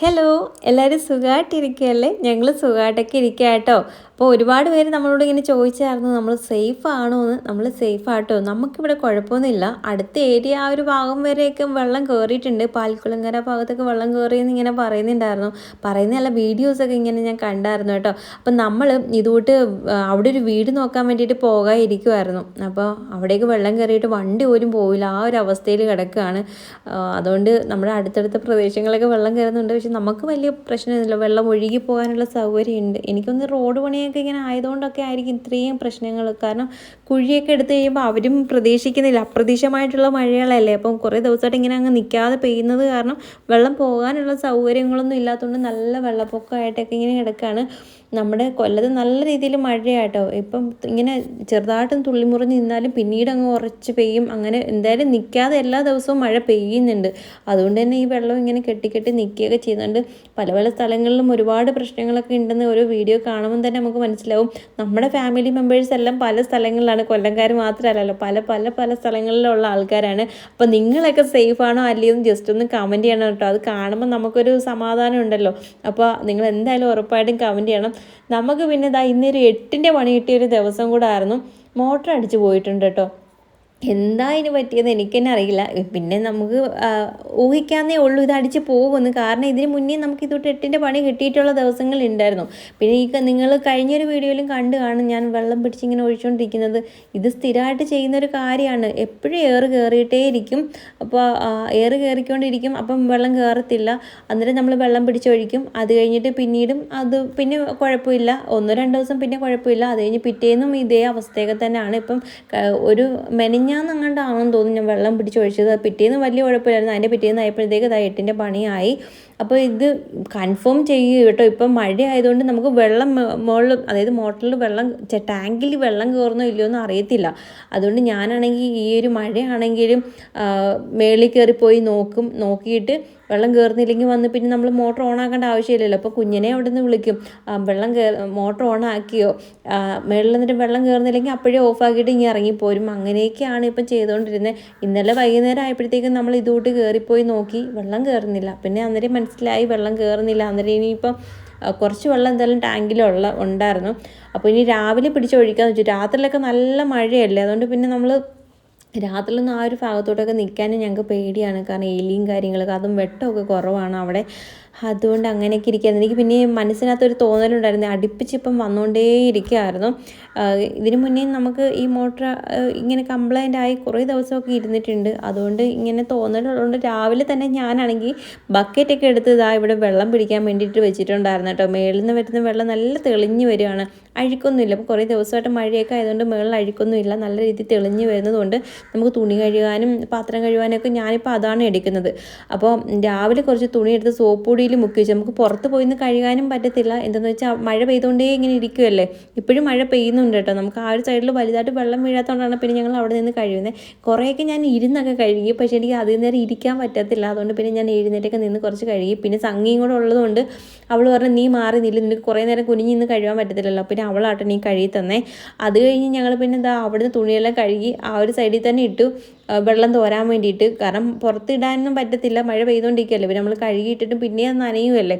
Hello എല്ലാവരും സുഖമായിട്ടിരിക്കുകയല്ലേ ഞങ്ങൾ സുഖമായിട്ടൊക്കെ ഇരിക്കുക കേട്ടോ അപ്പോൾ ഒരുപാട് പേര് നമ്മളോട് ഇങ്ങനെ ചോദിച്ചായിരുന്നു നമ്മൾ സേഫ് ആണോ എന്ന് നമ്മൾ സേഫ് ആട്ടോ. നമുക്കിവിടെ കുഴപ്പമൊന്നുമില്ല. അടുത്ത ഏരിയ ആ ഒരു ഭാഗം വരെയൊക്കെ വെള്ളം കയറിയിട്ടുണ്ട് പാൽക്കുളങ്കര ഭാഗത്തൊക്കെ വെള്ളം കയറിയെന്ന് ഇങ്ങനെ പറയുന്നുണ്ടായിരുന്നു. പറയുന്ന നല്ല വീഡിയോസൊക്കെ ഇങ്ങനെ ഞാൻ കണ്ടായിരുന്നു കേട്ടോ. അപ്പം നമ്മൾ ഇതുകൂട്ട് അവിടെ ഒരു വീട് നോക്കാൻ വേണ്ടിയിട്ട് പോകാതിരിക്കുമായിരുന്നു അപ്പോൾ അവിടേക്ക് വെള്ളം കയറിയിട്ട് വണ്ടി പോലും പോവില്ല. ആ ഒരു അവസ്ഥയിൽ കിടക്കുകയാണ്. അതുകൊണ്ട് നമ്മുടെ അടുത്തടുത്ത പ്രദേശങ്ങളൊക്കെ വെള്ളം കയറുന്നുണ്ട്. പക്ഷെ നമുക്ക് വലിയ പ്രശ്നമില്ല വെള്ളം ഒഴുകി പോകാനുള്ള സൗകര്യമുണ്ട്. എനിക്കൊന്ന് റോഡ് പണിയൊക്കെ ഇങ്ങനെ ആയതുകൊണ്ടൊക്കെ ആയിരിക്കും ഇത്രയും പ്രശ്നങ്ങൾ. കാരണം കുഴിയൊക്കെ എടുത്തു കഴിയുമ്പോൾ അവരും പ്രതീക്ഷിക്കുന്നില്ല. അപ്രതീക്ഷമായിട്ടുള്ള മഴകളല്ലേ. അപ്പം കുറേ ദിവസമായിട്ട് ഇങ്ങനെ അങ്ങ് നിൽക്കാതെ പെയ്യുന്നത് കാരണം വെള്ളം പോകാനുള്ള സൗകര്യങ്ങളൊന്നും ഇല്ലാത്തതുകൊണ്ട് നല്ല വെള്ളപ്പൊക്കമായിട്ടൊക്കെ ഇങ്ങനെ കിടക്കുകയാണ് നമ്മുടെ കൊല്ലത്ത് നല്ല രീതിയിൽ മഴയാട്ടോ. ഇപ്പം ഇങ്ങനെ ചെറുതായിട്ടും തുള്ളിമുറിഞ്ഞ് നിന്നാലും പിന്നീട് അങ്ങ് ഉറച്ച് പെയ്യും. അങ്ങനെ എന്തായാലും നിൽക്കാതെ എല്ലാ ദിവസവും മഴ പെയ്യുന്നുണ്ട്. അതുകൊണ്ട് തന്നെ ഈ വെള്ളം ഇങ്ങനെ കെട്ടിക്കെട്ടി നിൽക്കുകയൊക്കെ ചെയ്യുന്നുണ്ട്. പല പല സ്ഥലങ്ങളിലും ഒരുപാട് പ്രശ്നങ്ങളൊക്കെ ഉണ്ടെന്ന് ഒരു വീഡിയോ കാണുമ്പോൾ തന്നെ നമുക്ക് മനസ്സിലാവും. നമ്മുടെ ഫാമിലി മെമ്പേഴ്സ് എല്ലാം പല സ്ഥലങ്ങളിലാണ്. കൊല്ലംകാർ മാത്രമല്ലല്ലോ. പല പല പല സ്ഥലങ്ങളിലുള്ള ആൾക്കാരാണ്. അപ്പോൾ നിങ്ങളൊക്കെ സേഫ് ആണോ അല്ലയോ എന്ന് ജസ്റ്റ് ഒന്ന് കമന്റ് ചെയ്യണം കേട്ടോ. അത് കാണുമ്പോൾ നമുക്കൊരു സമാധാനം ഉണ്ടല്ലോ. അപ്പോൾ നിങ്ങൾ എന്തായാലും ഉറപ്പായിട്ടും കമന്റ് ചെയ്യണം. നമുക്ക് പിന്നെ ഇതാ ഇന്നൊരു എട്ടിന്റെ പണി കിട്ടിയ ഒരു ദിവസം കൂടെ ആയിരുന്നു. മോട്ടർ അടിച്ച് പോയിട്ടുണ്ട് കേട്ടോ. എന്താ ഇതിന് പറ്റിയത് എനിക്ക് തന്നെ അറിയില്ല. പിന്നെ നമുക്ക് ഊഹിക്കാന്നേ ഉള്ളൂ ഇത് അടിച്ച് പോകുമെന്ന്. കാരണം ഇതിന് മുന്നേ നമുക്ക് ഇതൊട്ട് എട്ടിന്റെ പണി കിട്ടിയിട്ടുള്ള ദിവസങ്ങളുണ്ടായിരുന്നു പിന്നെ ഈ നിങ്ങൾ കഴിഞ്ഞൊരു വീഡിയോയിലും കണ്ടു കാണും. ഞാൻ വെള്ളം പിടിച്ചിങ്ങനെ ഒഴിച്ചുകൊണ്ടിരിക്കുന്നത് ഇത് സ്ഥിരമായിട്ട് ചെയ്യുന്നൊരു കാര്യമാണ് എപ്പോഴും ഏറ് കയറിയിട്ടേ ഇരിക്കും. അപ്പോൾ ഏറ് കയറിക്കൊണ്ടിരിക്കും അപ്പം വെള്ളം കയറത്തില്ല അന്നേരം നമ്മൾ വെള്ളം പിടിച്ചൊഴിക്കും അത് കഴിഞ്ഞിട്ട് പിന്നീടും അത് പിന്നെ കുഴപ്പമില്ല. ഒന്നോ രണ്ടോ ദിവസം പിന്നെ കുഴപ്പമില്ല. അത് കഴിഞ്ഞ് പിറ്റേന്നും ഇതേ അവസ്ഥയൊക്കെ തന്നെയാണ്. ഇപ്പം ഒരു മെനഞ്ഞ മിനിഞ്ഞാന്നങ്ങാണ്ടാണെന്ന് തോന്നുന്നു. ഞാൻ വെള്ളം പിടിച്ചൊഴിച്ചത് പിറ്റേന്ന് വലിയ കുഴപ്പമില്ലായിരുന്നു. അതിന്റെ പിറ്റേന്ന് ആയപ്പോഴത്തേക്ക് ഇതാ എട്ടിന്റെ പണിയായി. അപ്പോൾ ഇത് കൺഫേം ചെയ്യുക കേട്ടോ. ഇപ്പം മഴ ആയതുകൊണ്ട് നമുക്ക് വെള്ളം മുകളിൽ അതായത് മോട്ടറിൽ വെള്ളം ടാങ്കിൽ വെള്ളം കയറുന്നോ ഇല്ലയോ എന്ന് അറിയത്തില്ല. അതുകൊണ്ട് ഞാനാണെങ്കിൽ ഈ ഒരു മഴയാണെങ്കിലും മേളിൽ കയറിപ്പോയി നോക്കും നോക്കിയിട്ട് വെള്ളം കയറുന്നില്ലെങ്കിൽ വന്ന് പിന്നെ നമ്മൾ മോട്ടർ ഓൺ ആക്കേണ്ട ആവശ്യമില്ലല്ലോ. അപ്പോൾ കുഞ്ഞിനെ അവിടെ നിന്ന് വിളിക്കും വെള്ളം കയറ മോട്ടർ ഓൺ ആക്കിയോ? മേളിൽ നിന്നിട്ട് വെള്ളം കയറുന്നില്ലെങ്കിൽ അപ്പോഴേ ഓഫ് ആക്കിയിട്ട് ഇങ്ങനെ ഇറങ്ങിപ്പോരും അങ്ങനെയൊക്കെയാണ് ഇപ്പം ചെയ്തുകൊണ്ടിരുന്നത്. ഇന്നലെ വൈകുന്നേരം ആയപ്പോഴത്തേക്കും നമ്മൾ ഇതുകൂട്ട് കയറിപ്പോയി നോക്കി. വെള്ളം കയറുന്നില്ല പിന്നെ അന്നേരം മനസ്സിലായി വെള്ളം കയറുന്നില്ല അന്നേരം ഇനിയിപ്പം കുറച്ച് വെള്ളം എന്തായാലും ടാങ്കിലുള്ള ഉണ്ടായിരുന്നു. അപ്പോൾ ഇനി രാവിലെ പിടിച്ചൊഴിക്കാന്ന് വെച്ചു. രാത്രിയിലൊക്കെ നല്ല മഴയല്ലേ. അതുകൊണ്ട് പിന്നെ നമ്മൾ രാത്രിയിലൊന്നും ആ ഒരു ഭാഗത്തോട്ടൊക്കെ നിൽക്കാനും ഞങ്ങൾക്ക് പേടിയാണ്. കാരണം എലിയും കാര്യങ്ങളൊക്കെ അതും വെട്ടമൊക്കെ കുറവാണ്. അവിടെ അതുകൊണ്ട് അങ്ങനെയൊക്കെ ഇരിക്കുകയായിരുന്നു. എനിക്ക് പിന്നെ മനസ്സിനകത്തൊരു തോന്നലുണ്ടായിരുന്നു. അടുപ്പിച്ചിപ്പം വന്നുകൊണ്ടേ ഇരിക്കുമായിരുന്നു ഇതിന് മുന്നേ നമുക്ക് ഈ മോട്ടർ ഇങ്ങനെ കംപ്ലൈന്റ് ആയി കുറേ ദിവസമൊക്കെ ഇരുന്നിട്ടുണ്ട്. അതുകൊണ്ട് ഇങ്ങനെ തോന്നലുള്ളതുകൊണ്ട് രാവിലെ തന്നെ ഞാനാണെങ്കിൽ ബക്കറ്റൊക്കെ എടുത്ത് ഇതാ ഇവിടെ വെള്ളം പിടിക്കാൻ വേണ്ടിയിട്ട് വെച്ചിട്ടുണ്ടായിരുന്നു കേട്ടോ. മേളിൽ നിന്ന് വരുന്ന വെള്ളം നല്ല തെളിഞ്ഞു വരികയാണ് അഴുക്കൊന്നുമില്ല. അപ്പോൾ കുറേ ദിവസമായിട്ട് മഴയൊക്കെ ആയതുകൊണ്ട് മേളിൽ അഴുക്കൊന്നുമില്ല. നല്ല രീതിയിൽ തെളിഞ്ഞു വരുന്നതുകൊണ്ട് നമുക്ക് തുണി കഴുകാനും പാത്രം കഴുകാനൊക്കെ ഞാനിപ്പോൾ അതാണ് എടുക്കുന്നത്. അപ്പോൾ രാവിലെ കുറച്ച് തുണി എടുത്ത് സോപ്പ് പൊടിയിൽ മുക്കി വെച്ച് നമുക്ക് പുറത്ത് പോയി നിന്ന് കഴുകാനും പറ്റത്തില്ല. എന്തെന്ന് വെച്ചാൽ മഴ പെയ്തുകൊണ്ടേ ഇങ്ങനെ ഇരിക്കുമല്ലേ ഇപ്പോഴും മഴ പെയ്യുന്നുണ്ട് കേട്ടോ. നമുക്ക് ആ ഒരു സൈഡിൽ വലുതായിട്ട് വെള്ളം വീഴാത്തതുകൊണ്ടാണ് പിന്നെ ഞങ്ങൾ അവിടെ നിന്ന് കഴിയുന്നത് കുറേയൊക്കെ ഞാൻ ഇരുന്നൊക്കെ കഴുകി. പക്ഷേ എനിക്ക് അതിൽ നേരം ഇരിക്കാൻ പറ്റത്തില്ല. അതുകൊണ്ട് പിന്നെ ഞാൻ എഴുന്നേറ്റൊക്കെ നിന്ന് കുറച്ച് കഴുകി. പിന്നെ സംഗിയും കൂടെ ഉള്ളതുകൊണ്ട് അവൾ പറഞ്ഞു നീ മാറി നില്ല. നിനക്ക് കുറേ നേരം കുനിഞ്ഞ് നിന്ന് കഴുകാൻ പറ്റത്തില്ലല്ലോ. പിന്നെ അവളാട്ടെ നീ കഴുകി തന്നെ അത് കഴിഞ്ഞ് ഞങ്ങൾ പിന്നെ എന്താ അവിടുന്ന് തുണിയെല്ലാം കഴുകി ആ ഒരു സൈഡിൽ തന്നെ ഇട്ടു. വെള്ളം തോരാൻ വേണ്ടിയിട്ട്. കാരണം പുറത്തിടാനൊന്നും പറ്റത്തില്ല. മഴ പെയ്തുകൊണ്ടിരിക്കുകയല്ലേ പിന്നെ നമ്മൾ കഴുകിയിട്ടിട്ട് പിന്നെ അത് നനയുമല്ലേ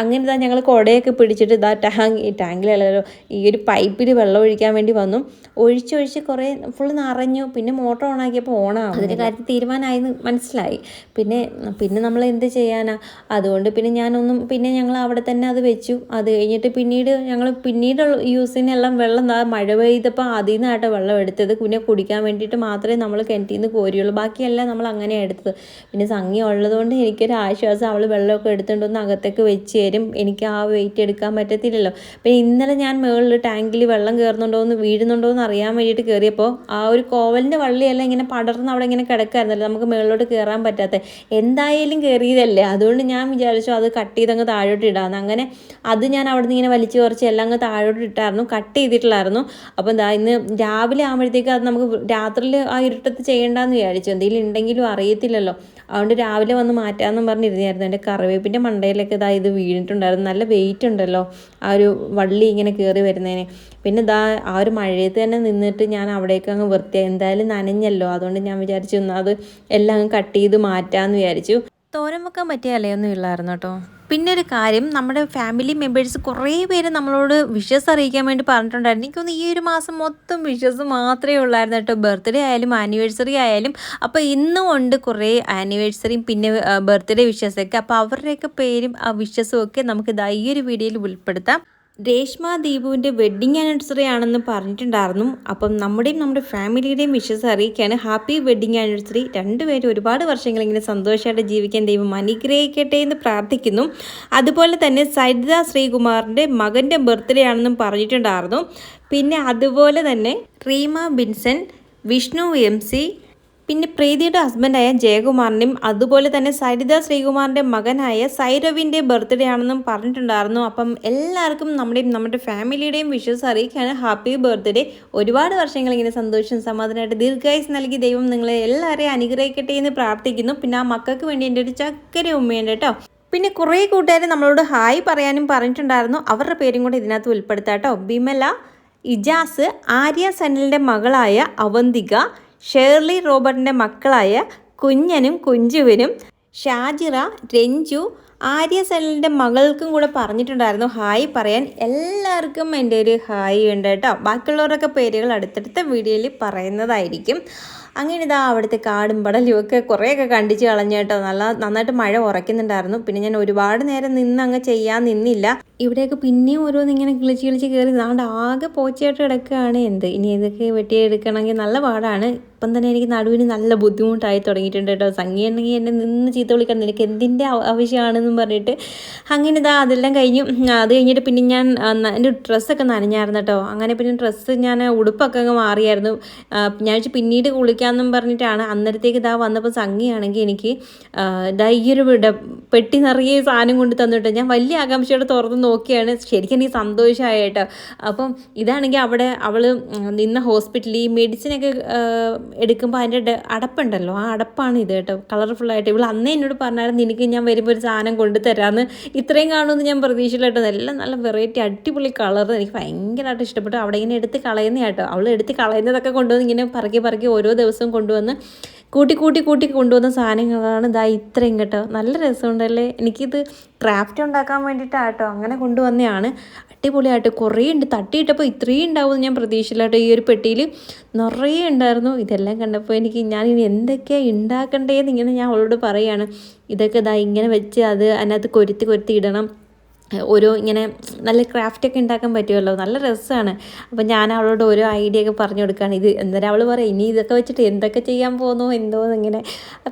അങ്ങനെ ഇതാ ഞങ്ങൾ കുടയൊക്കെ പിടിച്ചിട്ട് ഇതാ ടാങ്ക് ടാങ്കിലല്ലോ ഈ ഒരു പൈപ്പിൽ വെള്ളം ഒഴിക്കാൻ വേണ്ടി വന്നു. ഒഴിച്ചൊഴിച്ച് കുറേ ഫുൾ നിറഞ്ഞു. പിന്നെ മോട്ടർ ഓൺ ആക്കിയപ്പോൾ ഓണാവും അതിന്റെ കാര്യത്തിൽ തീരുമാനമായി മനസ്സിലായി. പിന്നെ പിന്നെ നമ്മൾ എന്ത് ചെയ്യാനാ? അതുകൊണ്ട് പിന്നെ ഞാനൊന്നും പിന്നെ ഞങ്ങൾ അവിടെ തന്നെ അത് വെച്ചു. അത് കഴിഞ്ഞിട്ട് പിന്നീട് ഞങ്ങൾ പിന്നീട് യൂസിനെല്ലാം വെള്ളം മഴ പെയ്തപ്പോൾ അതിൽ നിന്നാട്ടോ വെള്ളം എടുത്തത്. പിന്നെ കുടിക്കാൻ വേണ്ടിയിട്ട് മാത്രമേ നമ്മൾ കിണറ്റിൽ നിന്ന് കോരിയുള്ളൂ. ബാക്കിയെല്ലാം നമ്മൾ അങ്ങനെ എടുത്തത്. പിന്നെ സംഗി ഉള്ളതുകൊണ്ട് എനിക്കൊരു ആശ്വാസം അവൾ വെള്ളമൊക്കെ എടുത്തുകൊണ്ട് അകത്തേക്ക് വെച്ച് തരും. എനിക്ക് ആ വെയിറ്റ് എടുക്കാൻ പറ്റത്തില്ലല്ലോ. പിന്നെ ഇന്നലെ ഞാൻ മുകളിൽ ടാങ്കിൽ വെള്ളം കയറുന്നുണ്ടോ എന്ന് വീഴുന്നുണ്ടോ എന്ന് അറിയാൻ വേണ്ടിയിട്ട് കയറിയപ്പോൾ ആ ഒരു കോവലിന്റെ വള്ളിയെല്ലാം ഇങ്ങനെ പടർന്ന് അവിടെ ഇങ്ങനെ കിടക്കായിരുന്നല്ലോ. നമുക്ക് മുകളിലോട്ട് കയറാൻ പറ്റാത്ത. എന്തായാലും കയറിയതല്ലേ അതുകൊണ്ട് ഞാൻ വിചാരിച്ചു അത് കട്ട് ചെയ്തങ്ങ് താഴോട്ട് ഇടാമെന്ന് അങ്ങനെ അത് ഞാൻ അവിടെ നിന്ന് ഇങ്ങനെ വലിച്ചു കുറച്ച് എല്ലാം അങ്ങ് താഴോട്ട് ഇട്ടായിരുന്നു. കട്ട് ചെയ്തിട്ടുള്ളായിരുന്നു അപ്പോൾ എന്താ ഇന്ന് രാവിലെ ആകുമ്പോഴത്തേക്ക് അത് നമുക്ക് രാത്രിയിൽ ആ ഇരുട്ടത്ത് ചെയ്യേണ്ട വേണ്ടാന്ന് വിചാരിച്ചു. എന്തെങ്കിലും ഉണ്ടെങ്കിലും അറിയത്തില്ലല്ലോ. അതുകൊണ്ട് രാവിലെ വന്ന് മാറ്റാമെന്നും പറഞ്ഞിരുന്നായിരുന്നു. എന്റെ കറിവേപ്പിന്റെ മണ്ടയിലൊക്കെ ഇതാ ഇത് വീണിട്ടുണ്ടായിരുന്നു. നല്ല വെയിറ്റ് ഉണ്ടല്ലോ ആ ഒരു വള്ളി ഇങ്ങനെ കയറി വരുന്നതിന്. പിന്നെ ഇതാ ആ ഒരു മഴയത്ത് തന്നെ നിന്നിട്ട് ഞാൻ അവിടേക്ക് അങ്ങ് വൃത്തിയായി. എന്തായാലും നനഞ്ഞല്ലോ. അതുകൊണ്ട് ഞാൻ വിചാരിച്ചു അത് എല്ലാം അങ്ങ് കട്ട് ചെയ്ത് മാറ്റാമെന്ന് വിചാരിച്ചു. തോരൻ വെക്കാൻ പറ്റിയ ഇലയൊന്നും ഇല്ലായിരുന്നു കേട്ടോ. പിന്നെ ഒരു കാര്യം നമ്മുടെ ഫാമിലി മെമ്പേഴ്സ് കുറേ പേര് നമ്മളോട് വിഷസ് അറിയിക്കാൻ വേണ്ടി പറഞ്ഞിട്ടുണ്ടായിരുന്നു. എനിക്കൊന്ന് ഈ ഒരു മാസം മൊത്തം വിഷസ് മാത്രമേ ഉള്ളായിരുന്നു കേട്ടോ. ബർത്ത്ഡേ ആയാലും ആനിവേഴ്സറി ആയാലും. അപ്പോൾ ഇന്നും ഉണ്ട് കുറേ ആനിവേഴ്സറിയും പിന്നെ ബർത്ത്ഡേ വിഷസൊക്കെ അപ്പോൾ അവരുടെയൊക്കെ പേരും ആ വിഷസും ഒക്കെ നമുക്ക് ഇതാ ഈ ഒരു വീഡിയോയിൽ ഉൾപ്പെടുത്താം. രേഷ്മ ദീപുവിന്റെ വെഡ്ഡിങ് ആനിവേഴ്സറി ആണെന്ന് പറഞ്ഞിട്ടുണ്ടായിരുന്നു. അപ്പം നമ്മുടെയും നമ്മുടെ ഫാമിലിയുടെയും വിഷസ് അറിയിക്കുകയാണ്. ഹാപ്പി വെഡ്ഡിങ് ആനിവേഴ്സറി രണ്ടുപേരും ഒരുപാട് വർഷങ്ങൾ ഇങ്ങനെ സന്തോഷമായിട്ട് ജീവിക്കാൻ ദൈവം അനുഗ്രഹിക്കട്ടെ എന്ന് പ്രാർത്ഥിക്കുന്നു. അതുപോലെ തന്നെ സരിത ശ്രീകുമാറിന്റെ മകന്റെ ബർത്ത്ഡേ ആണെന്നും പറഞ്ഞിട്ടുണ്ടായിരുന്നു. പിന്നെ അതുപോലെ തന്നെ റീമ ബിൻസൻ വിഷ്ണു എം സി പിന്നെ പ്രീതിയുടെ ഹസ്ബൻഡായ ജയകുമാറിന്റെയും അതുപോലെ തന്നെ സരിത ശ്രീകുമാറിന്റെ മകനായ സൈരവിന്റെ ബർത്ത്ഡേ ആണെന്നും പറഞ്ഞിട്ടുണ്ടായിരുന്നു. അപ്പം എല്ലാവർക്കും നമ്മുടെയും നമ്മുടെ ഫാമിലിയുടെയും വിഷസ് അറിയിക്കുകയാണ്. ഹാപ്പി ബർത്ത്ഡേ ഒരുപാട് വർഷങ്ങൾ ഇങ്ങനെ സന്തോഷം സമാധാനമായിട്ട് ദീർഘായുസ് നൽകി ദൈവം നിങ്ങളെ എല്ലാവരെയും അനുഗ്രഹിക്കട്ടെ എന്ന് പ്രാർത്ഥിക്കുന്നു. പിന്നെ ആ മക്കൾക്ക് വേണ്ടി എന്റെ ഒരു ചക്കര ഉമ്മയുണ്ട് കേട്ടോ. പിന്നെ കുറേ കൂട്ടുകാർ നമ്മളോട് ഹായ് പറയാനും പറഞ്ഞിട്ടുണ്ടായിരുന്നു. അവരുടെ പേരും കൂടെ ഇതിനകത്ത് ഉൾപ്പെടുത്താം കേട്ടോ. ബിമല ഇജാസ് ആര്യ സനലിന്റെ മകളായ അവന്തിക ഷേർലി റോബർട്ടിന്റെ മക്കളായ കുഞ്ഞനും കുഞ്ചുവിനും ഷാജിറ രഞ്ജു ആര്യ സെനലിന്റെ മകൾക്കും കൂടെ പറഞ്ഞിട്ടുണ്ടായിരുന്നു ഹായ് പറയാൻ. എല്ലാവർക്കും എന്റെ ഒരു ഹായ് ഉണ്ട് കേട്ടോ. ബാക്കിയുള്ളവരൊക്കെ പേരുകൾ അടുത്തടുത്ത വീഡിയോയിൽ പറയുന്നതായിരിക്കും. അങ്ങനെ ഇതാ അവിടുത്തെ കാടും പടലും ഒക്കെ കുറേയൊക്കെ കണ്ടിച്ച് കളഞ്ഞു കേട്ടോ. നല്ല നന്നായിട്ട് മഴ ഉറക്കുന്നുണ്ടായിരുന്നു പിന്നെ ഞാൻ ഒരുപാട് നേരം നിന്ന് അങ്ങ് ചെയ്യാൻ നിന്നില്ല. ഇവിടെയൊക്കെ പിന്നെയും ഓരോന്ന് ഇങ്ങനെ കിളിച്ച് കിളിച്ച് കയറി നാണ്ട് ആകെ പോച്ചയായിട്ട് കിടക്കുകയാണ്. എന്ത് ഇനി ഇതൊക്കെ വെട്ടിയെടുക്കണമെങ്കിൽ നല്ല പാടാണ്. ഇപ്പം തന്നെ എനിക്ക് നടുവിന് നല്ല ബുദ്ധിമുട്ടായി തുടങ്ങിയിട്ടുണ്ട് കേട്ടോ. സംഗീ ഉണ്ടെങ്കിൽ എന്നെ നിന്ന് ചീത്ത വിളിക്കണം. നിനക്ക് എന്തിന്റെ ആവശ്യമാണെന്നും പറഞ്ഞിട്ട് അങ്ങനെ ഇതാ അതെല്ലാം കഴിഞ്ഞു. അത് കഴിഞ്ഞിട്ട് പിന്നെ ഞാൻ എന്റെ ഡ്രസ്സൊക്കെ നനഞ്ഞായിരുന്നു കേട്ടോ. അങ്ങനെ പിന്നെ ഡ്രസ്സ് ഞാൻ ഉടുപ്പൊക്കെ അങ്ങ് മാറിയായിരുന്നു. ഞാൻ പിന്നീട് കുളിക്കാമെന്നും പറഞ്ഞിട്ടാണ്. അന്നേരത്തേക്ക് ഇതാ വന്നപ്പോൾ സംഗിയാണെങ്കിൽ എനിക്ക് ഇതാ ഈ ഒരു പെട്ടി നിറയെ സാധനം കൊണ്ട് തന്നിട്ട് ഞാൻ വലിയ ആകാംക്ഷയോടെ തുറന്ന് നോക്കിയാണ്. ശരിക്കും എനിക്ക് സന്തോഷമായി കേട്ടോ അപ്പം ഇതാണെങ്കിൽ അവിടെ അവൾ നിന്ന ഹോസ്പിറ്റലിൽ ഈ മെഡിസിനൊക്കെ എടുക്കുമ്പോൾ അതിന്റെ അടപ്പുണ്ടല്ലോ. ആ അടപ്പാണ് ഇത് കേട്ടോ. കളർഫുള്ളായിട്ട്. ഇവൾ അന്നേ എന്നോട് പറഞ്ഞായിരുന്നു നിനക്ക് ഞാൻ വരുമ്പോൾ ഒരു സാധനം കൊണ്ടുതരാമെന്ന് ഇത്രയും കാണുമെന്ന് ഞാൻ പ്രതീക്ഷയില്ല കേട്ടോ. എല്ലാം നല്ല വെറൈറ്റി അടിപൊളി കളർ എനിക്ക് ഭയങ്കരമായിട്ട് ഇഷ്ടപ്പെട്ടു. അവിടെ ഇങ്ങനെ എടുത്ത് കളയുന്ന കേട്ടോ. അവൾ എടുത്ത് കളയുന്നതൊക്കെ കൊണ്ടുവന്ന് ഇങ്ങനെ പറക്കി പറക്കി ഓരോ ദിവസവും കൊണ്ടുവന്ന് കൂട്ടി കൂട്ടി കൂട്ടി കൊണ്ടുവന്ന സാധനങ്ങളാണ് ഇതാ ഇത്രയും കേട്ടോ. നല്ല രസമുണ്ടല്ലേ? എനിക്കിത് ക്രാഫ്റ്റ് ഉണ്ടാക്കാൻ വേണ്ടിയിട്ടാട്ടോ അങ്ങനെ കൊണ്ടുവന്നതാണ് അടിപൊളിയായിട്ട് കുറേ ഉണ്ട്. തട്ടിയിട്ടപ്പോൾ ഇത്രയും ഉണ്ടാവുമെന്ന് ഞാൻ പ്രതീക്ഷയിലാട്ടോ ഈ ഒരു പെട്ടിയിൽ നിറയെ ഉണ്ടായിരുന്നു. ഇതെല്ലാം കണ്ടപ്പോൾ എനിക്ക് ഞാൻ ഇനി എന്തൊക്കെയാണ് ഉണ്ടാക്കണ്ടേന്ന് ഇങ്ങനെ ഞാൻ അവളോട് പറയുകയാണ് ഇതൊക്കെ ഇതാ ഇങ്ങനെ വെച്ച് അത് അതിനകത്ത് കൊരുത്തി കൊരുത്തി ഇടണം. ഓരോ ഇങ്ങനെ നല്ല ക്രാഫ്റ്റൊക്കെ ഉണ്ടാക്കാൻ പറ്റുമല്ലോ. നല്ല രസമാണ് അപ്പം ഞാൻ അവളോട് ഓരോ ഐഡിയ ഒക്കെ പറഞ്ഞു കൊടുക്കുകയാണ് ഇത് എന്തായാലും അവൾ പറയും ഇനി ഇതൊക്കെ വെച്ചിട്ട് എന്തൊക്കെ ചെയ്യാൻ പോകുന്നു എന്തോ ഇങ്ങനെ.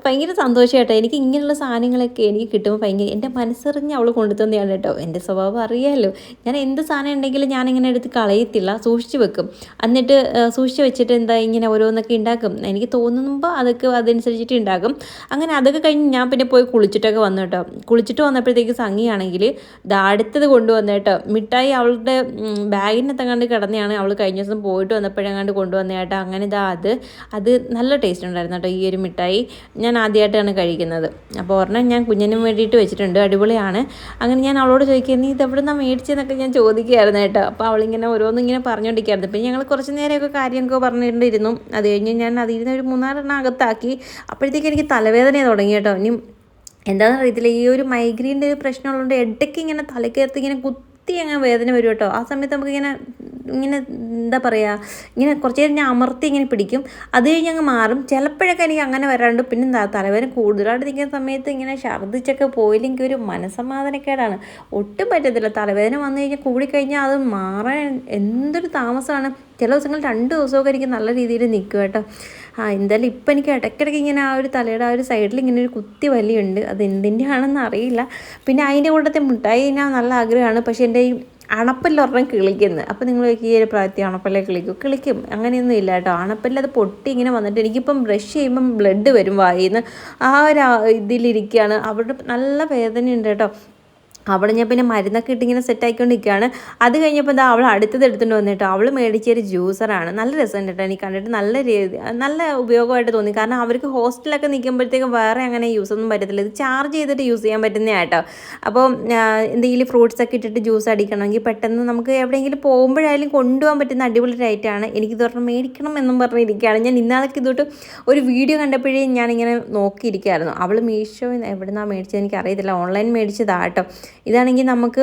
ഭയങ്കര സന്തോഷം കേട്ടോ. എനിക്ക് ഇങ്ങനെയുള്ള സാധനങ്ങളൊക്കെ എനിക്ക് കിട്ടുമ്പോൾ ഭയങ്കര എന്റെ മനസ്സറിഞ്ഞ് അവൾ കൊണ്ടുതന്നെയാണ് കേട്ടോ. എന്റെ സ്വഭാവം അറിയാമല്ലോ ഞാൻ എന്ത് സാധനം ഉണ്ടെങ്കിലും ഞാനിങ്ങനെ എടുത്ത് കളയത്തില്ല. സൂക്ഷിച്ച് വെക്കും. എന്നിട്ട് സൂക്ഷിച്ച് വെച്ചിട്ട് എന്താ ഇങ്ങനെ ഓരോന്നൊക്കെ ഉണ്ടാക്കും എനിക്ക് തോന്നുമ്പോൾ അതൊക്കെ അതനുസരിച്ചിട്ട് ഉണ്ടാക്കും അങ്ങനെ അതൊക്കെ കഴിഞ്ഞ് ഞാൻ പിന്നെ പോയി കുളിച്ചിട്ടൊക്കെ വന്നു കേട്ടോ. കുളിച്ചിട്ട് വന്നപ്പോഴത്തേക്ക് സംഗിയാണെങ്കിൽ ദാ അടുത്തത് കൊണ്ടുവന്ന കേട്ടോ മിഠായി അവളുടെ ബാഗിനകത്തങ്ങാണ്ട് കിടന്നെയാണ് അവൾ കഴിഞ്ഞ ദിവസം പോയിട്ട് വന്നപ്പോഴെങ്ങാണ്ട് കൊണ്ടുവന്ന കേട്ടോ അങ്ങനെ ഇതാ അത്. അത് നല്ല ടേസ്റ്റ് ഉണ്ടായിരുന്നു കേട്ടോ ഈ ഒരു മിഠായി. ഞാൻ ആദ്യമായിട്ടാണ് കഴിക്കുന്നത്. അപ്പോൾ ഒരെണ്ണം ഞാൻ കുഞ്ഞിനും വേണ്ടിയിട്ട് വെച്ചിട്ടുണ്ട്. അടിപൊളിയാണ്. അങ്ങനെ ഞാൻ അവളോട് ചോദിക്കുക നീ ഇതെവിടെ നിന്നാണ് മേടിച്ചതെന്നൊക്കെ ഞാൻ ചോദിക്കുകയായിരുന്നു കേട്ടോ അപ്പോൾ അവളിങ്ങനെ ഓരോന്നും ഇങ്ങനെ പറഞ്ഞുകൊണ്ടിരിക്കുകയായിരുന്നു പിന്നെ ഞങ്ങൾ കുറച്ച് നേരമൊക്കെ കാര്യമൊക്കെ പറഞ്ഞിട്ടുണ്ടിരുന്നു അത് കഴിഞ്ഞ് ഞാൻ അതിൽ നിന്ന് ഒരു മൂന്നാലെണ്ണം അകത്താക്കി. അപ്പോഴത്തേക്ക് എനിക്ക് തലവേദന തുടങ്ങി കേട്ടോ ഇനി എന്താണെന്ന് അറിയത്തില്ല. ഈ ഒരു മൈഗ്രീന്റെ ഒരു പ്രശ്നമുള്ളതുകൊണ്ട് ഇടയ്ക്ക് ഇങ്ങനെ തലക്കകത്ത് ഇങ്ങനെ കുത്തി അങ്ങ് വേദന വരും കേട്ടോ. ആ സമയത്ത് നമുക്കിങ്ങനെ ഇങ്ങനെ എന്താ പറയുക ഇങ്ങനെ കുറച്ച് നേരം ഞാൻ അമർത്തി ഇങ്ങനെ പിടിക്കും. അത് കഴിഞ്ഞ് അങ്ങ് മാറും. ചിലപ്പോഴൊക്കെ എനിക്ക് അങ്ങനെ വരാണ്ട് പിന്നെ എന്താ തലവേദന കൂടുതലായിട്ട് നിൽക്കുന്ന സമയത്ത് ഇങ്ങനെ ഛർദ്ദിച്ചൊക്കെ പോയില്ലെങ്കിൽ ഒരു മനസ്സമാധാനക്കേടാണ്. ഒട്ടും പറ്റത്തില്ല. തലവേദന വന്നു കഴിഞ്ഞാൽ കൂടിക്കഴിഞ്ഞാൽ അത് മാറാൻ എന്തൊരു താമസമാണ്. ചില ദിവസങ്ങൾ രണ്ട് ദിവസമൊക്കെ എനിക്ക് നല്ല രീതിയിൽ നിൽക്കും കേട്ടോ. ആ എന്തായാലും ഇപ്പം എനിക്ക് ഇടയ്ക്കിടയ്ക്ക് ഇങ്ങനെ ആ ഒരു തലയുടെ ആ ഒരു സൈഡിൽ ഇങ്ങനെ ഒരു കുത്തി വലിയുണ്ട്. അത് എന്തിന്റെ ആണെന്ന് അറിയില്ല. പിന്നെ അതിന്റെ കൂട്ടത്തെ മിഠായി ഞാൻ നല്ല ആഗ്രഹമാണ്. പക്ഷേ എന്റെ ഈ അണപ്പല്ലൊരെണ്ണം കിളിക്കുന്നത് അപ്പോൾ നിങ്ങൾ ഈ ഒരു പ്രായത്തിൽ അണപ്പല്ലേ കിളിക്കും? കിളിക്കും. അങ്ങനെയൊന്നും ഇല്ല കേട്ടോ. അണപ്പല്ല അത് പൊട്ടി ഇങ്ങനെ വന്നിട്ട് എനിക്കിപ്പം ബ്രഷ് ചെയ്യുമ്പം ബ്ലഡ് വരും വായിന്ന്. ആ ഒരു ഇതിലിരിക്കുകയാണ്. അവിടെ നല്ല വേദനയുണ്ട് കേട്ടോ. അവിടെ ഞാൻ പിന്നെ മരുന്നൊക്കെ ഇട്ടിങ്ങനെ സെറ്റാക്കിക്കൊണ്ടിരിക്കുകയാണ് അത് കഴിഞ്ഞപ്പോൾ എന്താ അവൾ അടുത്തത് എടുത്തുകൊണ്ട് വന്നിട്ട് അവൾ മേടിച്ചൊരു ജ്യൂസറാണ് നല്ല രസമുണ്ട് കേട്ടോ. എനിക്ക് കണ്ടിട്ട് നല്ല രീതി നല്ല ഉപയോഗമായിട്ട് തോന്നി. കാരണം അവർക്ക് ഹോസ്റ്റലൊക്കെ നിൽക്കുമ്പോഴത്തേക്ക് വേറെ അങ്ങനെ യൂസ് ഒന്നും പറ്റത്തില്ല. ഇത് ചാർജ് ചെയ്തിട്ട് യൂസ് ചെയ്യാൻ പറ്റുന്ന കേട്ടോ. അപ്പോൾ എന്തെങ്കിലും ഫ്രൂട്ട്സ് ഒക്കെ ഇട്ടിട്ട് ജ്യൂസ് അടിക്കണമെങ്കിൽ പെട്ടെന്ന് നമുക്ക് എവിടെയെങ്കിലും പോകുമ്പോഴായാലും കൊണ്ടുപോകാൻ പറ്റുന്ന അടിപൊളി റൈറ്റാണ് എനിക്ക് പറഞ്ഞാൽ മേടിക്കണം എന്നും പറഞ്ഞിരിക്കുകയാണ്. ഞാൻ ഇന്നാളൊക്കെ ഇതോട്ട് ഒരു വീഡിയോ കണ്ടപ്പോഴേ ഞാനിങ്ങനെ നോക്കിയിരിക്കുകയായിരുന്നു. അവൾ മീഷോ എവിടെ നിന്നാണ് മേടിച്ചത് എനിക്കറിയത്തില്ല. ഓൺലൈൻ മേടിച്ചതാട്ടോ ഇതാണെങ്കിൽ നമുക്ക്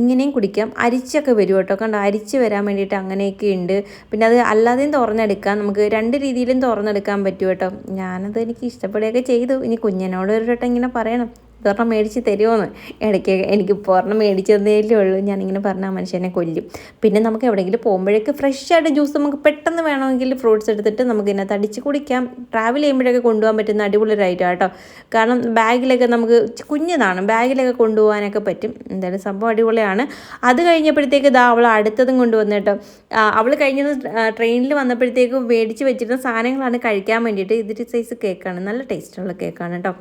ഇങ്ങനെയും കുടിക്കാം. അരിച്ചൊക്കെ വരും കേട്ടോ. കണ്ടോ അരിച്ച് വരാൻ വേണ്ടിയിട്ട് അങ്ങനെയൊക്കെ ഉണ്ട്. പിന്നെ അത് അല്ലാതെയും തുറന്നെടുക്കാം. നമുക്ക് രണ്ട് രീതിയിലും തുറന്നെടുക്കാൻ പറ്റും കേട്ടോ. ഞാനത് എനിക്ക് ഇഷ്ടപ്പെടുകയൊക്കെ ചെയ്തു. ഇനി കുഞ്ഞിനോട് ഒരു വട്ടം ഇങ്ങനെ പറയണം. ഇതൊരെണ്ണം മേടിച്ച് തരുമോന്ന് ഇടയ്ക്ക് എനിക്ക് ഒരെണ്ണം മേടിച്ച് തന്നേലേ ഉള്ളൂ. ഞാനിങ്ങനെ പറഞ്ഞ ആ മനുഷ്യനെ കൊല്ലും. പിന്നെ നമുക്ക് എവിടെയെങ്കിലും പോകുമ്പോഴേക്ക് ഫ്രഷ് ആയിട്ട് ജ്യൂസ് നമുക്ക് പെട്ടെന്ന് വേണമെങ്കിൽ ഫ്രൂട്ട്സ് എടുത്തിട്ട് നമുക്ക് ഇതിനകത്ത് അടിച്ച് കുടിക്കാം. ട്രാവൽ ചെയ്യുമ്പോഴൊക്കെ കൊണ്ടുപോകാൻ പറ്റുന്ന അടിപൊളി ഐറ്റം കേട്ടോ കാരണം ബാഗിലൊക്കെ നമുക്ക് കുഞ്ഞതാണ്. ബാഗിലൊക്കെ കൊണ്ടുപോകാനൊക്കെ പറ്റും. എന്തായാലും സംഭവം അടിപൊളിയാണ്. അത് കഴിഞ്ഞപ്പോഴത്തേക്ക് ഇതാ അവൾ അടുത്തതും കൊണ്ടുവന്നു കേട്ടോ. അവൾ കഴിഞ്ഞത് ട്രെയിനിൽ വന്നപ്പോഴത്തേക്ക് മേടിച്ച് വെച്ചിരുന്ന സാധനങ്ങളാണ് കഴിക്കാൻ വേണ്ടിയിട്ട് ഇതിന്റെ സൈസ് കേക്കാണ് നല്ല ടേസ്റ്റുള്ള കേക്കാണ് കേട്ടോ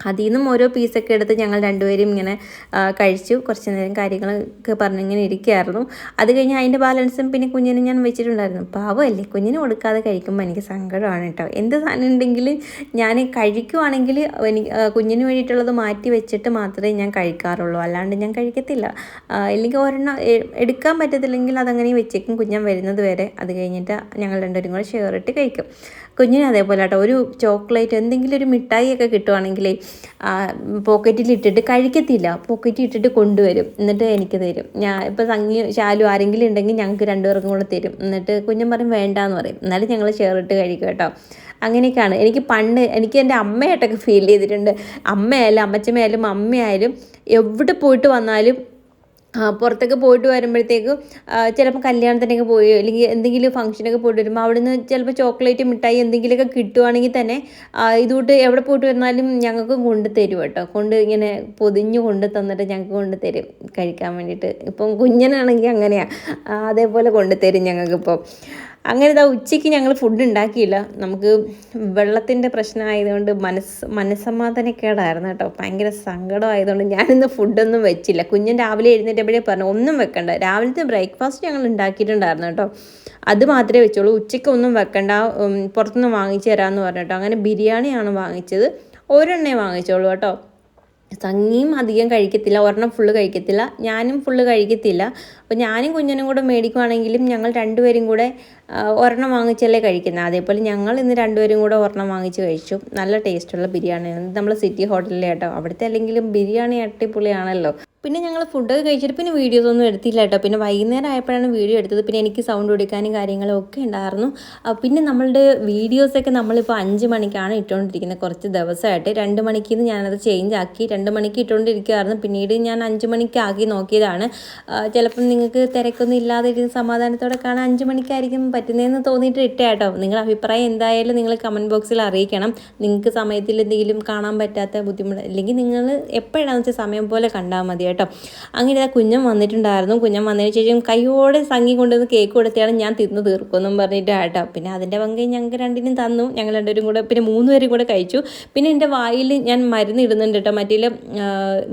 അതിൽ നിന്നും ഓരോ പീസൊക്കെ എടുത്ത് ഞങ്ങൾ രണ്ടുപേരും ഇങ്ങനെ കഴിച്ചു. കുറച്ച് നേരം കാര്യങ്ങളൊക്കെ പറഞ്ഞിങ്ങനെ ഇരിക്കുകയായിരുന്നു അത് കഴിഞ്ഞ് അതിന്റെ ബാലൻസും പിന്നെ കുഞ്ഞിന് ഞാൻ വെച്ചിട്ടുണ്ടായിരുന്നു. പാവമല്ലേ കുഞ്ഞിന് കൊടുക്കാതെ കഴിക്കുമ്പോൾ എനിക്ക് സങ്കടമാണ് കേട്ടോ. എന്ത് സാധനം ഉണ്ടെങ്കിലും ഞാൻ കഴിക്കുവാണെങ്കിൽ എനിക്ക് കുഞ്ഞിന് വേണ്ടിയിട്ടുള്ളത് മാറ്റി വെച്ചിട്ട് മാത്രമേ ഞാൻ കഴിക്കാറുള്ളൂ. അല്ലാണ്ട് ഞാൻ കഴിക്കത്തില്ല. ഇല്ലെങ്കിൽ ഒരെണ്ണം എടുക്കാൻ പറ്റത്തില്ലെങ്കിൽ അതങ്ങനെ വെച്ചേക്കും. കുഞ്ഞൻ വരുന്നത് വരെ അത് കഴിഞ്ഞിട്ട് ഞങ്ങൾ രണ്ടുപേരും കൂടെ ഷെയർ ഇട്ട് കഴിക്കും. കുഞ്ഞിന് അതേപോലെ കേട്ടോ ഒരു ചോക്ലേറ്റ് എന്തെങ്കിലും ഒരു മിഠായി ഒക്കെ കിട്ടുവാണെങ്കിൽ പോക്കറ്റിൽ ഇട്ടിട്ട് കഴിക്കത്തില്ല. പോക്കറ്റിൽ ഇട്ടിട്ട് കൊണ്ടുവരും. എന്നിട്ട് എനിക്ക് തരും. ഞാൻ ഇപ്പോൾ സംഗി ശാലു ആരെങ്കിലും ഉണ്ടെങ്കിൽ ഞങ്ങൾക്ക് രണ്ടുപേർക്കും കൂടെ തരും. എന്നിട്ട് കുഞ്ഞൻ പറയും വേണ്ടാന്ന് പറയും. എന്നാലും ഞങ്ങൾ ഷെയർ ഇട്ട് കഴിക്കും കേട്ടോ. അങ്ങനെയൊക്കെയാണ്. എനിക്ക് പണ്ട് എനിക്ക് എന്റെ അമ്മയായിട്ടൊക്കെ ഫീൽ ചെയ്തിട്ടുണ്ട്. അമ്മയായാലും അമ്മച്ചമ്മയായാലും അമ്മയായാലും എവിടെ പോയിട്ട് വന്നാലും പുറത്തൊക്കെ പോയിട്ട് വരുമ്പോഴത്തേക്ക് ചിലപ്പോൾ കല്യാണത്തിനൊക്കെ പോയി അല്ലെങ്കിൽ എന്തെങ്കിലും ഫംഗ്ഷനൊക്കെ പോയിട്ട് വരുമ്പോൾ അവിടുന്ന് ചിലപ്പോൾ ചോക്ലേറ്റ് മിഠായി എന്തെങ്കിലുമൊക്കെ കിട്ടുവാണെങ്കിൽ തന്നെ ഇതുകൊണ്ട് എവിടെ പോയിട്ട് വന്നാലും ഞങ്ങൾക്ക് കൊണ്ട് തരും കേട്ടോ. കൊണ്ട് ഇങ്ങനെ പൊതിഞ്ഞ് കൊണ്ട് തന്നിട്ട് ഞങ്ങൾക്ക് കൊണ്ട് തരും കഴിക്കാൻ വേണ്ടിയിട്ട്. ഇപ്പം കുഞ്ഞനാണെങ്കിൽ അങ്ങനെയാണ് അതേപോലെ കൊണ്ട് തരും ഞങ്ങൾക്കിപ്പോൾ അങ്ങനെ ഇതാ ഉച്ചയ്ക്ക് ഞങ്ങൾ ഫുഡ് ഉണ്ടാക്കിയില്ല നമുക്ക് വെള്ളത്തിന്റെ പ്രശ്നമായതുകൊണ്ട് മനസ്സ് മനസ്സമാധാനക്കേടായിരുന്നു കേട്ടോ. ഭയങ്കര സങ്കടമായതുകൊണ്ട് ഞാനിന്ന് ഫുഡൊന്നും വെച്ചില്ല. കുഞ്ഞൻ രാവിലെ എഴുന്നേറ്റപ്പോഴേ പറഞ്ഞു ഒന്നും വെക്കണ്ട. രാവിലത്തെ ബ്രേക്ക്ഫാസ്റ്റ് ഞങ്ങൾ ഉണ്ടാക്കിയിട്ടുണ്ടായിരുന്നു കേട്ടോ. അത് മാത്രമേ വെച്ചുള്ളൂ ഉച്ചയ്ക്ക് ഒന്നും വെക്കണ്ട പുറത്തുനിന്ന് വാങ്ങിച്ചു തരാമെന്ന് പറഞ്ഞു കേട്ടോ. അങ്ങനെ ബിരിയാണിയാണ് വാങ്ങിച്ചത്. ഒരെണ്ണേ വാങ്ങിച്ചോളൂ കേട്ടോ. സംഗിയും അധികം കഴിക്കത്തില്ല. ഒരെണ്ണം ഫുള്ള് കഴിക്കത്തില്ല. ഞാനും ഫുള്ള് കഴിക്കത്തില്ല. അപ്പോൾ ഞാനും കുഞ്ഞനും കൂടെ മേടിക്കുവാണെങ്കിലും ഞങ്ങൾ രണ്ടുപേരും കൂടെ ഒരെണ്ണം വാങ്ങിച്ചല്ലേ കഴിക്കുന്നത് അതേപോലെ ഞങ്ങൾ ഇന്ന് രണ്ടുപേരും കൂടെ ഒരെണ്ണം വാങ്ങിച്ച് കഴിച്ചു. നല്ല ടേസ്റ്റുള്ള ബിരിയാണിയാണ്. നമ്മൾ സിറ്റി ഹോട്ടലിലെ കേട്ടോ. അവിടുത്തെ അല്ലെങ്കിലും ബിരിയാണി അടിപൊളിയാണല്ലോ. പിന്നെ ഞങ്ങൾ ഫുഡൊക്കെ കഴിച്ചിട്ട് പിന്നെ വീഡിയോസ് ഒന്നും എടുത്തില്ല കേട്ടോ. പിന്നെ വൈകുന്നേരം ആയപ്പോഴാണ് വീഡിയോ എടുത്തത്. പിന്നെ എനിക്ക് സൗണ്ട് കൊടുക്കാനും കാര്യങ്ങളും ഒക്കെ ഉണ്ടായിരുന്നു. പിന്നെ നമ്മളുടെ വീഡിയോസൊക്കെ നമ്മളിപ്പോൾ അഞ്ച് മണിക്കാണ് ഇട്ടുകൊണ്ടിരിക്കുന്നത് കുറച്ച് ദിവസമായിട്ട്. രണ്ട് മണിക്ക് നിന്ന് ഞാനത് ചേഞ്ച് ആക്കി രണ്ട് മണിക്ക് ഇട്ടുകൊണ്ടിരിക്കുകയായിരുന്നു പിന്നീട് ഞാൻ അഞ്ച് മണിക്കാക്കി നോക്കിയതാണ്. ചിലപ്പം നിങ്ങൾക്ക് തിരക്കൊന്നും ഇല്ലാതെ ഇരുന്ന് സമാധാനത്തോടെ കാണാൻ അഞ്ച് മണിക്കായിരിക്കും പറ്റുന്നതെന്ന് തോന്നിയിട്ട് ഇട്ടേ കേട്ടോ. നിങ്ങളുടെ അഭിപ്രായം എന്തായാലും നിങ്ങൾ കമന്റ് ബോക്സിൽ അറിയിക്കണം. നിങ്ങൾക്ക് സമയത്തിൽ എന്തെങ്കിലും കാണാൻ പറ്റാത്ത ബുദ്ധിമുട്ട് അല്ലെങ്കിൽ നിങ്ങൾ എപ്പോഴാണെന്ന് വെച്ചാൽ സമയം പോലെ കണ്ടാൽ മതി കേട്ടോ. അങ്ങനെ ആ കുഞ്ഞൻ വന്നിട്ടുണ്ടായിരുന്നു. കുഞ്ഞൻ വന്നതിന് ശേഷം കൈയോടെ സംഗി കൊണ്ടുവന്ന് കേക്ക് കൊടുത്തിയാണ് ഞാൻ തിന്ന് തീർക്കുമെന്നും പറഞ്ഞിട്ട് കേട്ടോ. പിന്നെ അതിന്റെ പങ്ക് ഞങ്ങൾക്ക് രണ്ടിനും തന്നു. ഞങ്ങൾ രണ്ടുപേരും കൂടെ പിന്നെ മൂന്ന് പേരും കൂടെ കഴിച്ചു. പിന്നെ എന്റെ വായിൽ ഞാൻ മരുന്ന് ഇടുന്നുണ്ട് കേട്ടോ. മറ്റേ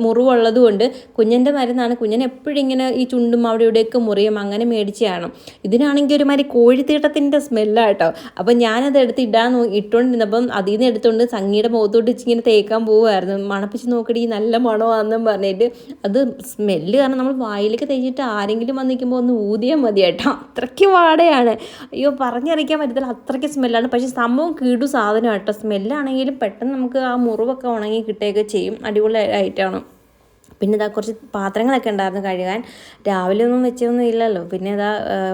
മുറിവുള്ളത് കൊണ്ട് കുഞ്ഞന്റെ മരുന്നാണ്. കുഞ്ഞൻ എപ്പോഴും ഇങ്ങനെ ഈ ചുണ്ടും അവിടെ ഇവിടെയൊക്കെ മുറിയും അങ്ങനെ മേടിച്ചതാണ്. ഇതിനാണെങ്കിൽ ഒരുമാതിരി കോഴിത്തീട്ടത്തിന്റെ സ്മെല്ലാട്ടോ അപ്പം ഞാനത് എടുത്ത് ഇടാൻ ഇട്ടുകൊണ്ടിരുന്നപ്പം അതിൽ നിന്ന് എടുത്തുകൊണ്ട് സംഗീയുടെ മുഖത്തോട്ട് ഇങ്ങനെ തേക്കാൻ പോവുമായിരുന്നു മണപ്പിച്ച് നോക്കടി നല്ല മണമാണെന്നും പറഞ്ഞിട്ട് അത് സ്മെല്ല് കാരണം നമ്മൾ വായിലേക്ക് തേച്ചിട്ട് ആരെങ്കിലും വന്ന് നിൽക്കുമ്പോൾ ഒന്ന് ഊതിയാൽ മതി കേട്ടോ. അത്രയ്ക്ക് വാടയാണ്. അയ്യോ പറഞ്ഞറിയിക്കാൻ പറ്റത്തില്ല. അത്രയ്ക്ക് സ്മെല്ലാണ്. പക്ഷേ സംഭവം കീടു സാധനം കേട്ടോ സ്മെല്ലാണെങ്കിലും പെട്ടെന്ന് നമുക്ക് ആ മുറിവൊക്കെ ഉണങ്ങി കിട്ടുകയൊക്കെ ചെയ്യും. അടിപൊളി ആയിട്ടാണ്. പിന്നെ ഇതാ കുറച്ച് പാത്രങ്ങളൊക്കെ ഉണ്ടായിരുന്നു കഴുകാൻ. രാവിലെ ഒന്നും വെച്ചൊന്നും ഇല്ലല്ലോ. പിന്നെ ഇതാ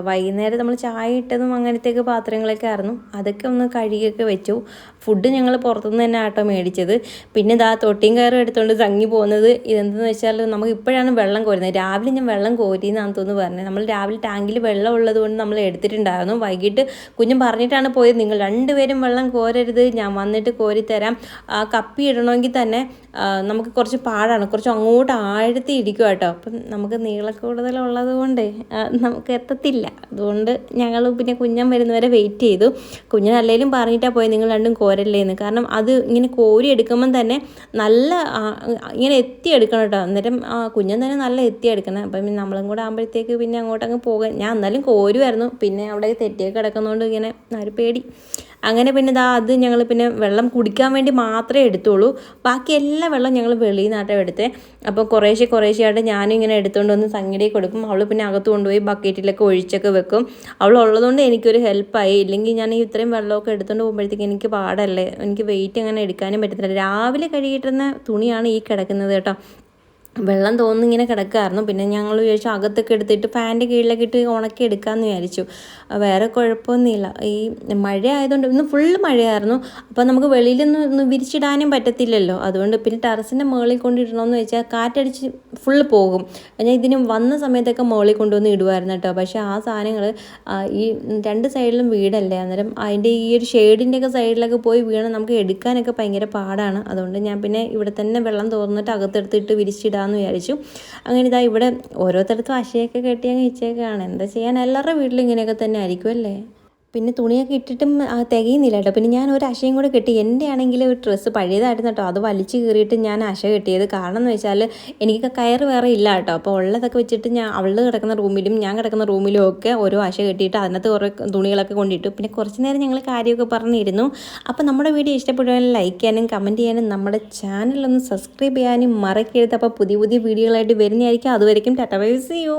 വൈകുന്നേരം നമ്മൾ ചായ ഇട്ടതും അങ്ങനത്തെയൊക്കെ പാത്രങ്ങളൊക്കെ ആയിരുന്നു. അതൊക്കെ ഒന്ന് കഴുകിയൊക്കെ വെച്ചു. ഫുഡ് ഞങ്ങൾ പുറത്തുനിന്ന് തന്നെ ആട്ടോ മേടിച്ചത്. പിന്നെ ഇതാ തൊട്ടിയും കയറും എടുത്തുകൊണ്ട് തങ്ങി പോകുന്നത്. ഇതെന്തെന്ന് വെച്ചാൽ നമുക്ക് ഇപ്പോഴാണ് വെള്ളം കോരുന്നത്. രാവിലെ ഞാൻ വെള്ളം കോരിയെന്നാണ് തോന്നുന്നു പറഞ്ഞത്. നമ്മൾ രാവിലെ ടാങ്കിൽ വെള്ളം ഉള്ളത് കൊണ്ട് നമ്മൾ എടുത്തിട്ടുണ്ടായിരുന്നു. വൈകിട്ട് കുഞ്ഞും പറഞ്ഞിട്ടാണ് പോയത്. നിങ്ങൾ രണ്ടുപേരും വെള്ളം കോരരുത്. ഞാൻ വന്നിട്ട് കോരിത്തരാം. കപ്പി ഇടണമെങ്കിൽ തന്നെ നമുക്ക് കുറച്ച് പാടാണ്. കുറച്ച് അങ്ങോട്ട് ഉള്ളിലോട്ട് ആഴത്തി ഇരിക്കും കേട്ടോ. അപ്പം നമുക്ക് നീള കൂടുതലുള്ളത് കൊണ്ട് നമുക്ക് എത്തത്തില്ല. അതുകൊണ്ട് ഞങ്ങൾ പിന്നെ കുഞ്ഞൻ വരുന്നവരെ വെയിറ്റ് ചെയ്തു. കുഞ്ഞൻ അല്ലെങ്കിലും പറഞ്ഞിട്ടാണ് പോയി നിങ്ങൾ രണ്ടും കോരല്ലേന്ന്. കാരണം അത് ഇങ്ങനെ കോരി എടുക്കുമ്പം തന്നെ നല്ല ഇങ്ങനെ എത്തിയെടുക്കണം കേട്ടോ. അന്നേരം കുഞ്ഞൻ തന്നെ നല്ല എത്തിയെടുക്കണം. അപ്പം പിന്നെ നമ്മളും കൂടെ ആകുമ്പോഴത്തേക്ക് പിന്നെ അങ്ങോട്ടങ്ങ് പോകാൻ ഞാൻ എന്നാലും കോരുമായിരുന്നു പിന്നെ അവിടെ തെറ്റിയൊക്കെ കിടക്കുന്നതുകൊണ്ട് ഇങ്ങനെ ഒരു പേടി. അങ്ങനെ പിന്നെ ഇതാ അത് ഞങ്ങൾ പിന്നെ വെള്ളം കുടിക്കാൻ വേണ്ടി മാത്രമേ എടുത്തുള്ളൂ. ബാക്കി എല്ലാ വെള്ളം ഞങ്ങൾ വെളിയിൽ നിന്നാട്ടോ എടുത്തേ. അപ്പോൾ കുറേശ്ശെ കുറേശ്ശെയായിട്ട് ഞാനും ഇങ്ങനെ എടുത്തുകൊണ്ട് വന്ന് സംഗീതയിൽ കൊടുക്കും അവൾ പിന്നെ അകത്ത് കൊണ്ടുപോയി ബക്കറ്റിലൊക്കെ ഒഴിച്ചൊക്കെ വെക്കും. അവൾ ഉള്ളതുകൊണ്ട് എനിക്കൊരു ഹെൽപ്പായി. ഇല്ലെങ്കിൽ ഞാൻ ഈ ഇത്രയും വെള്ളമൊക്കെ എടുത്തുകൊണ്ട് പോകുമ്പോഴത്തേക്ക് എനിക്ക് പാടല്ലേ. എനിക്ക് വെയിറ്റ് അങ്ങനെ എടുക്കാനും പറ്റത്തില്ല. രാവിലെ കഴുകിയിട്ടുന്ന തുണിയാണ് ഈ കിടക്കുന്നത് കേട്ടോ. വെള്ളം തോന്നുന്നു ഇങ്ങനെ കിടക്കുമായിരുന്നു പിന്നെ ഞങ്ങൾ വിചാരിച്ചു അകത്തൊക്കെ എടുത്തിട്ട് ഫാന്റെ കീഴിലൊക്കെ ഇട്ട് ഉണക്കി എടുക്കാമെന്ന് വിചാരിച്ചു. വേറെ കുഴപ്പമൊന്നുമില്ല. ഈ മഴ ആയതുകൊണ്ട് ഇന്ന് ഫുള്ള് മഴയായിരുന്നു. അപ്പോൾ നമുക്ക് വെളിയിലൊന്നും വിരിച്ചിടാനും പറ്റത്തില്ലല്ലോ. അതുകൊണ്ട് പിന്നെ ടെറസിന്റെ മുകളിൽ കൊണ്ടിടണമെന്ന് വെച്ചാൽ കാറ്റടിച്ച് ഫുള്ള് പോകും. ഞാൻ ഇതിന് വന്ന സമയത്തൊക്കെ മുകളിൽ കൊണ്ടുവന്ന് ഇടുമായിരുന്നു കേട്ടോ. പക്ഷേ ആ സാധനങ്ങൾ ഈ രണ്ട് സൈഡിലും വീടല്ലേ? അന്നേരം അതിന്റെ ഈ ഒരു ഷെയ്ഡിന്റെയൊക്കെ സൈഡിലൊക്കെ പോയി വീണ് നമുക്ക് എടുക്കാനൊക്കെ ഭയങ്കര പാടാണ്. അതുകൊണ്ട് ഞാൻ പിന്നെ ഇവിടെ തന്നെ വെള്ളം തോർന്നിട്ട് അകത്തെടുത്തിട്ട് വിരിച്ചിടാമെന്ന് വിചാരിച്ചു. അങ്ങനെ ഇതാ ഇവിടെ ഓരോരുത്തർക്കും അശയൊക്കെ കെട്ടി അങ്ങ് ഇച്ചേക്കാണ് എന്താ ചെയ്യാൻ? എല്ലാവരുടെ വീട്ടിലും ഇങ്ങനെയൊക്കെ തന്നെ ആയിരിക്കും അല്ലേ? പിന്നെ തുണിയൊക്കെ ഇട്ടിട്ടും തികയുന്നില്ല കേട്ടോ. പിന്നെ ഞാൻ ഒരു അശയും കൂടെ കെട്ടി. എന്റെ ആണെങ്കിൽ ഒരു ഡ്രസ്സ് പഴയതായിരുന്നു കേട്ടോ. അത് വലിച്ചു കീറിയിട്ട് ഞാൻ അശ കെട്ടിയത്. കാരണം എന്ന് വെച്ചാൽ എനിക്ക് കയറ് വേറെ ഇല്ല കേട്ടോ. അപ്പോൾ ഉള്ളതൊക്കെ വെച്ചിട്ട് ഞാൻ അവൾ കിടക്കുന്ന റൂമിലും ഞാൻ കിടക്കുന്ന റൂമിലും ഒക്കെ ഓരോ അശ കെട്ടിയിട്ട് അതിനകത്ത് കുറേ തുണികളൊക്കെ കൊണ്ടിട്ടു. പിന്നെ കുറച്ച് നേരം ഞങ്ങൾ കാര്യമൊക്കെ പറഞ്ഞിരുന്നു. അപ്പോൾ നമ്മുടെ വീഡിയോ ഇഷ്ടപ്പെടുവാനും ലൈക്ക് ചെയ്യാനും കമന്റ് ചെയ്യാനും നമ്മുടെ ചാനലൊന്ന് സബ്സ്ക്രൈബ് ചെയ്യാനും മറക്കരുത്. അപ്പോൾ പുതിയ പുതിയ വീഡിയോകളായിട്ട് വരുന്നതായിരിക്കും. അതുവരെയും ടാറ്റ ബൈ സി യു